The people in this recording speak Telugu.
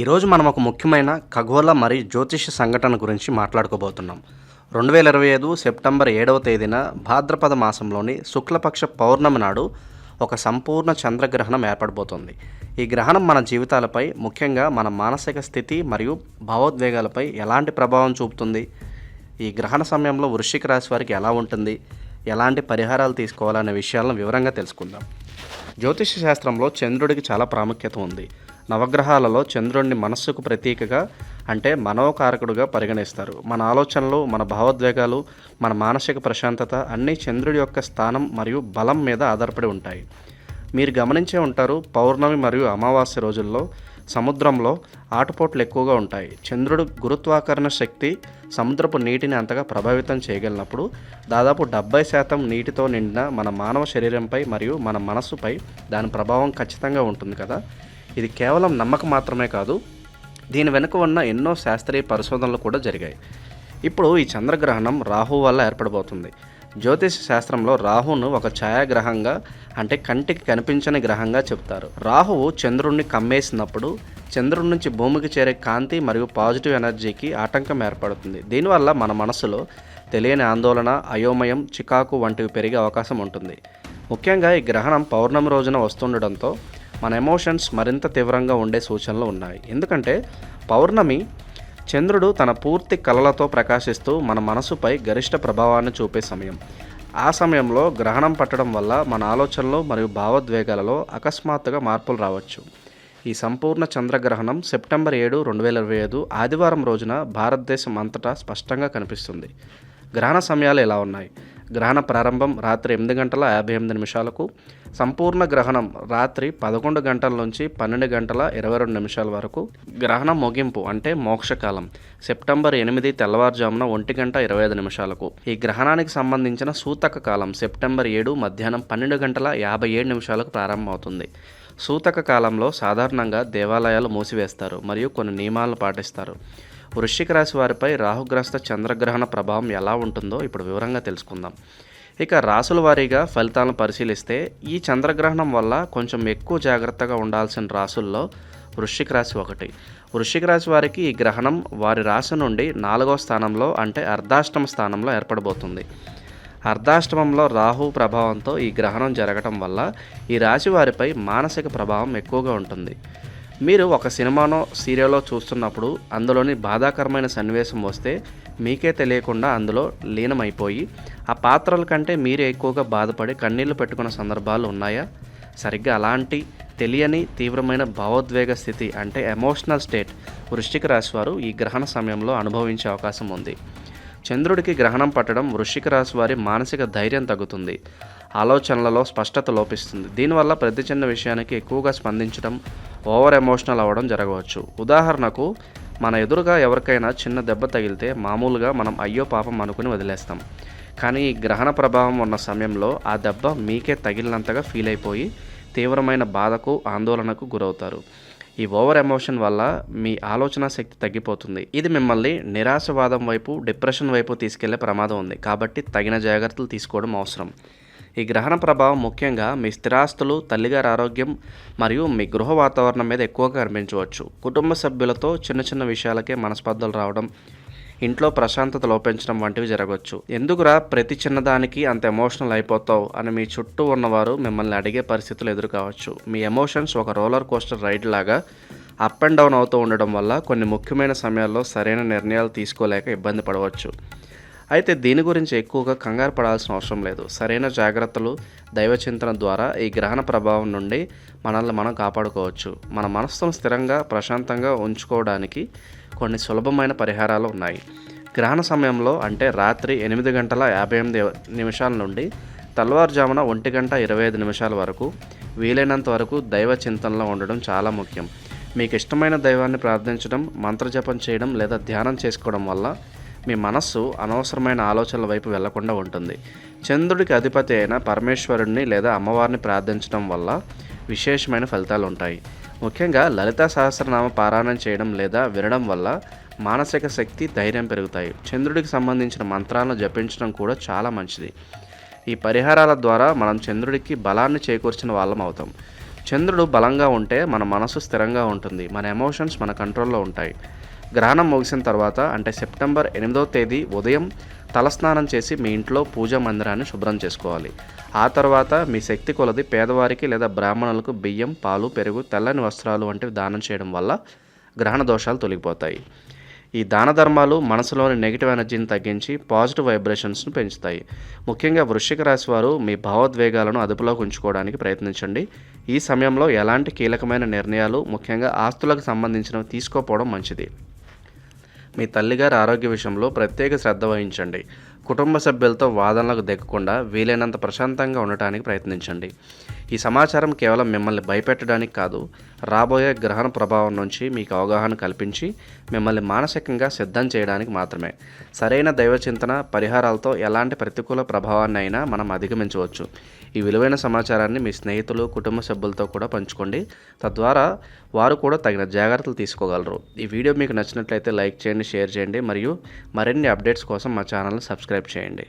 ఈరోజు మనం ఒక ముఖ్యమైన ఖగోళ మరియు జ్యోతిష సంఘటన గురించి మాట్లాడుకోబోతున్నాం. రెండు వేల ఇరవై ఐదు సెప్టెంబర్ ఏడవ తేదీన భాద్రపద మాసంలోని శుక్లపక్ష పౌర్ణమి నాడు ఒక సంపూర్ణ చంద్రగ్రహణం ఏర్పడబోతోంది. ఈ గ్రహణం మన జీవితాలపై ముఖ్యంగా మన మానసిక స్థితి మరియు భావోద్వేగాలపై ఎలాంటి ప్రభావం చూపుతుంది? ఈ గ్రహణ సమయంలో వృశ్చిక రాశి వారికి ఎలా ఉంటుంది? ఎలాంటి పరిహారాలు తీసుకోవాలనే విషయాలను వివరంగా తెలుసుకుందాం. జ్యోతిష శాస్త్రంలో చంద్రుడికి చాలా ప్రాముఖ్యత ఉంది. నవగ్రహాలలో చంద్రుడిని మనస్సుకు ప్రతీకగా అంటే మనోకారకుడుగా పరిగణిస్తారు. మన ఆలోచనలు మన భావోద్వేగాలు మన మానసిక ప్రశాంతత అన్నీ చంద్రుడి యొక్క స్థానం మరియు బలం మీద ఆధారపడి ఉంటాయి. మీరు గమనించే ఉంటారు పౌర్ణమి మరియు అమావాస్య రోజుల్లో సముద్రంలో ఆటపోట్లు ఎక్కువగా ఉంటాయి. చంద్రుడు గురుత్వాకర్ణ శక్తి సముద్రపు నీటిని అంతగా ప్రభావితం చేయగలిగినప్పుడు దాదాపు డెబ్బై శాతం నీటితో నిండిన మన మానవ శరీరంపై మరియు మన మనస్సుపై దాని ప్రభావం ఖచ్చితంగా ఉంటుంది కదా. ఇది కేవలం నమ్మకం మాత్రమే కాదు దీని వెనుక ఉన్న ఎన్నో శాస్త్రీయ పరిశోధనలు కూడా జరిగాయి. ఇప్పుడు ఈ చంద్రగ్రహణం రాహు వల్ల ఏర్పడబోతుంది. జ్యోతిష శాస్త్రంలో రాహును ఒక ఛాయాగ్రహంగా అంటే కంటికి కనిపించని గ్రహంగా చెప్తారు. రాహువు చంద్రుణ్ణి కమ్మేసినప్పుడు చంద్రుడి నుంచి భూమికి చేరే కాంతి మరియు పాజిటివ్ ఎనర్జీకి ఆటంకం ఏర్పడుతుంది. దీనివల్ల మన మనసులో తెలియని ఆందోళన అయోమయం చికాకు వంటివి పెరిగే అవకాశం ఉంటుంది. ముఖ్యంగా ఈ గ్రహణం పౌర్ణమి రోజున వస్తుండడంతో మన ఎమోషన్స్ మరింత తీవ్రంగా ఉండే సూచనలు ఉన్నాయి. ఎందుకంటే పౌర్ణమి చంద్రుడు తన పూర్తి కళలతో ప్రకాశిస్తూ మన మనసుపై గరిష్ట ప్రభావాన్ని చూపే సమయం. ఆ సమయంలో గ్రహణం పట్టడం వల్ల మన ఆలోచనలు మరియు భావోద్వేగాలలో అకస్మాత్తుగా మార్పులు రావచ్చు. ఈ సంపూర్ణ చంద్రగ్రహణం సెప్టెంబర్ ఏడు రెండు వేల ఇరవై ఐదు ఆదివారం రోజున భారతదేశం అంతటా స్పష్టంగా కనిపిస్తుంది. గ్రహణ సమయాలు ఎలా ఉన్నాయి? గ్రహణ ప్రారంభం రాత్రి ఎనిమిది గంటల యాభై ఎనిమిది నిమిషాలకు. సంపూర్ణ గ్రహణం రాత్రి పదకొండు గంటల నుంచి పన్నెండు గంటల ఇరవై రెండు నిమిషాల వరకు. గ్రహణం ముగింపు అంటే మోక్షకాలం. సెప్టెంబర్ ఎనిమిది తెల్లవారుజామున ఒంటి గంట ఇరవై ఐదు నిమిషాలకు. ఈ గ్రహణానికి సంబంధించిన సూతక కాలం సెప్టెంబర్ ఏడు మధ్యాహ్నం పన్నెండు గంటల యాభై ఏడు నిమిషాలకు ప్రారంభమవుతుంది. సూతక కాలంలో సాధారణంగా దేవాలయాలు మూసివేస్తారు మరియు కొన్ని నియమాలను పాటిస్తారు. వృశ్చిక రాశి వారిపై రాహుగ్రస్త చంద్రగ్రహణ ప్రభావం ఎలా ఉంటుందో ఇప్పుడు వివరంగా తెలుసుకుందాం. ఇక రాసుల వారీగా ఫలితాలను పరిశీలిస్తే ఈ చంద్రగ్రహణం వల్ల కొంచెం ఎక్కువ జాగ్రత్తగా ఉండాల్సిన రాసుల్లో వృశ్చిక రాశి ఒకటి. వృశ్చిక రాశి వారికి ఈ గ్రహణం వారి రాశి నుండి నాలుగో స్థానంలో అంటే అర్ధాష్టమ స్థానంలో ఏర్పడబోతుంది. అర్ధాష్టమంలో రాహు ప్రభావంతో ఈ గ్రహణం జరగటం వల్ల ఈ రాశి వారిపై మానసిక ప్రభావం ఎక్కువగా ఉంటుంది. మీరు ఒక సినిమానో సీరియల్లో చూస్తున్నప్పుడు అందులోని బాధాకరమైన సన్నివేశం వస్తే మీకే తెలియకుండా అందులో లీనమైపోయి ఆ పాత్రల కంటే మీరే ఎక్కువగా బాధపడి కన్నీళ్ళు పెట్టుకున్న సందర్భాలు ఉన్నాయా? సరిగ్గా అలాంటి తెలియని తీవ్రమైన భావోద్వేగ స్థితి అంటే ఎమోషనల్ స్టేట్ వృశ్చిక రాశి వారు ఈ గ్రహణ సమయంలో అనుభవించే అవకాశం ఉంది. చంద్రుడికి గ్రహణం పట్టడం వృశ్చిక రాశి వారి మానసిక ధైర్యం తగ్గుతుంది. ఆలోచనలలో స్పష్టత లోపిస్తుంది. దీనివల్ల ప్రతి చిన్న విషయానికి ఎక్కువగా స్పందించడం ఓవర్ ఎమోషనల్ అవ్వడం జరగవచ్చు. ఉదాహరణకు మన ఎదురుగా ఎవరికైనా చిన్న దెబ్బ తగిలితే మామూలుగా మనం అయ్యో పాపం అనుకుని వదిలేస్తాం. కానీ ఈ గ్రహణ ప్రభావం ఉన్న సమయంలో ఆ దెబ్బ మీకే తగిలినంతగా ఫీల్ అయిపోయి తీవ్రమైన బాధకు ఆందోళనకు గురవుతారు. ఈ ఓవర్ ఎమోషన్ వల్ల మీ ఆలోచన శక్తి తగ్గిపోతుంది. ఇది మిమ్మల్ని నిరాశవాదం వైపు డిప్రెషన్ వైపు తీసుకెళ్ళే ప్రమాదం ఉంది. కాబట్టి తగిన జాగ్రత్తలు తీసుకోవడం అవసరం. ఈ గ్రహణ ప్రభావం ముఖ్యంగా మీ స్థిరాస్తులు తల్లిగారి ఆరోగ్యం మరియు మీ గృహ వాతావరణం మీద ఎక్కువగా కనిపించవచ్చు కుటుంబ సభ్యులతో చిన్న చిన్న విషయాలకే మనస్పర్ధలు రావడం ఇంట్లో ప్రశాంతత లోపించడం వంటివి జరగవచ్చు. ఎందుకురా ప్రతి చిన్నదానికి అంత ఎమోషనల్ అయిపోతావు అని మీ చుట్టూ ఉన్నవారు మిమ్మల్ని అడిగే పరిస్థితులు ఎదురు కావచ్చు మీ ఎమోషన్స్ ఒక రోలర్ కోస్టర్ రైడ్ లాగా అప్ అండ్ డౌన్ అవుతూ ఉండడం వల్ల కొన్ని ముఖ్యమైన సమయాల్లో సరైన నిర్ణయాలు తీసుకోలేక ఇబ్బంది పడవచ్చు. అయితే దీని గురించి ఎక్కువగా కంగారు పడాల్సిన అవసరం లేదు. సరైన జాగ్రత్తలు దైవచింతన ద్వారా ఈ గ్రహణ ప్రభావం నుండి మనల్ని మనం కాపాడుకోవచ్చు. మన మనస్సును స్థిరంగా ప్రశాంతంగా ఉంచుకోవడానికి కొన్ని సులభమైన పరిహారాలు ఉన్నాయి. గ్రహణ సమయంలో అంటే రాత్రి ఎనిమిది గంటల యాభై ఎనిమిది నిమిషాల నుండి తెల్లవారుజామున ఒంటి గంట ఇరవై ఐదు నిమిషాల వరకు వీలైనంత వరకు దైవ చింతనలో ఉండడం చాలా ముఖ్యం. మీకు ఇష్టమైన దైవాన్ని ప్రార్థించడం మంత్రజపం చేయడం లేదా ధ్యానం చేసుకోవడం వల్ల మీ మనస్సు అనవసరమైన ఆలోచనల వైపు వెళ్ళకుండా ఉంటుంది. చంద్రుడికి అధిపతి అయిన పరమేశ్వరుడిని లేదా అమ్మవారిని ప్రార్థించడం వల్ల విశేషమైన ఫలితాలు ఉంటాయి. ముఖ్యంగా లలితా సహస్రనామ పారాయణం చేయడం లేదా వినడం వల్ల మానసిక శక్తి ధైర్యం పెరుగుతాయి. చంద్రుడికి సంబంధించిన మంత్రాలను జపించడం కూడా చాలా మంచిది. ఈ పరిహారాల ద్వారా మనం చంద్రుడికి బలాన్ని చేకూర్చిన వాళ్ళం అవుతాం. చంద్రుడు బలంగా ఉంటే మన మనసు స్థిరంగా ఉంటుంది. మన ఎమోషన్స్ మన కంట్రోల్లో ఉంటాయి. గ్రహణం ముగిసిన తర్వాత అంటే సెప్టెంబర్ ఎనిమిదో తేదీ ఉదయం తలస్నానం చేసి మీ ఇంట్లో పూజా మందిరాన్ని శుభ్రం చేసుకోవాలి. ఆ తర్వాత మీ శక్తి కొలది పేదవారికి లేదా బ్రాహ్మణులకు బియ్యం పాలు పెరుగు తెల్లని వస్త్రాలు వంటివి దానం చేయడం వల్ల గ్రహణ దోషాలు తొలగిపోతాయి. ఈ దాన ధర్మాలు మనసులోని నెగిటివ్ ఎనర్జీని తగ్గించి పాజిటివ్ వైబ్రేషన్స్ను పెంచుతాయి. ముఖ్యంగా వృశ్చిక రాశి వారు మీ భావోద్వేగాలను అదుపులోకి ఉంచుకోవడానికి ప్రయత్నించండి. ఈ సమయంలో ఎలాంటి కీలకమైన నిర్ణయాలు ముఖ్యంగా ఆస్తులకు సంబంధించినవి తీసుకోకపోవడం మంచిది. మీ తల్లిగారి ఆరోగ్య విషయంలో ప్రత్యేక శ్రద్ధ వహించండి. కుటుంబ సభ్యులతో వాదనలకు దిగకుండా వీలైనంత ప్రశాంతంగా ఉండటానికి ప్రయత్నించండి. ఈ సమాచారం కేవలం మిమ్మల్ని భయపెట్టడానికి కాదు రాబోయే గ్రహణ ప్రభావం నుంచి మీకు అవగాహన కల్పించి మిమ్మల్ని మానసికంగా సిద్ధం చేయడానికి మాత్రమే. సరైన దైవ చింతన పరిహారాలతో ఎలాంటి ప్రతికూల ప్రభావాన్ని అయినా మనం అధిగమించవచ్చు. ఈ విలువైన సమాచారాన్ని మీ స్నేహితులు కుటుంబ సభ్యులతో కూడా పంచుకోండి. తద్వారా వారు కూడా తగిన జాగ్రత్తలు తీసుకోగలరు. ఈ వీడియో మీకు నచ్చినట్లయితే లైక్ చేయండి షేర్ చేయండి మరియు మరిన్ని అప్డేట్స్ కోసం మా ఛానల్ని సబ్స్క్రైబ్ చేయండి.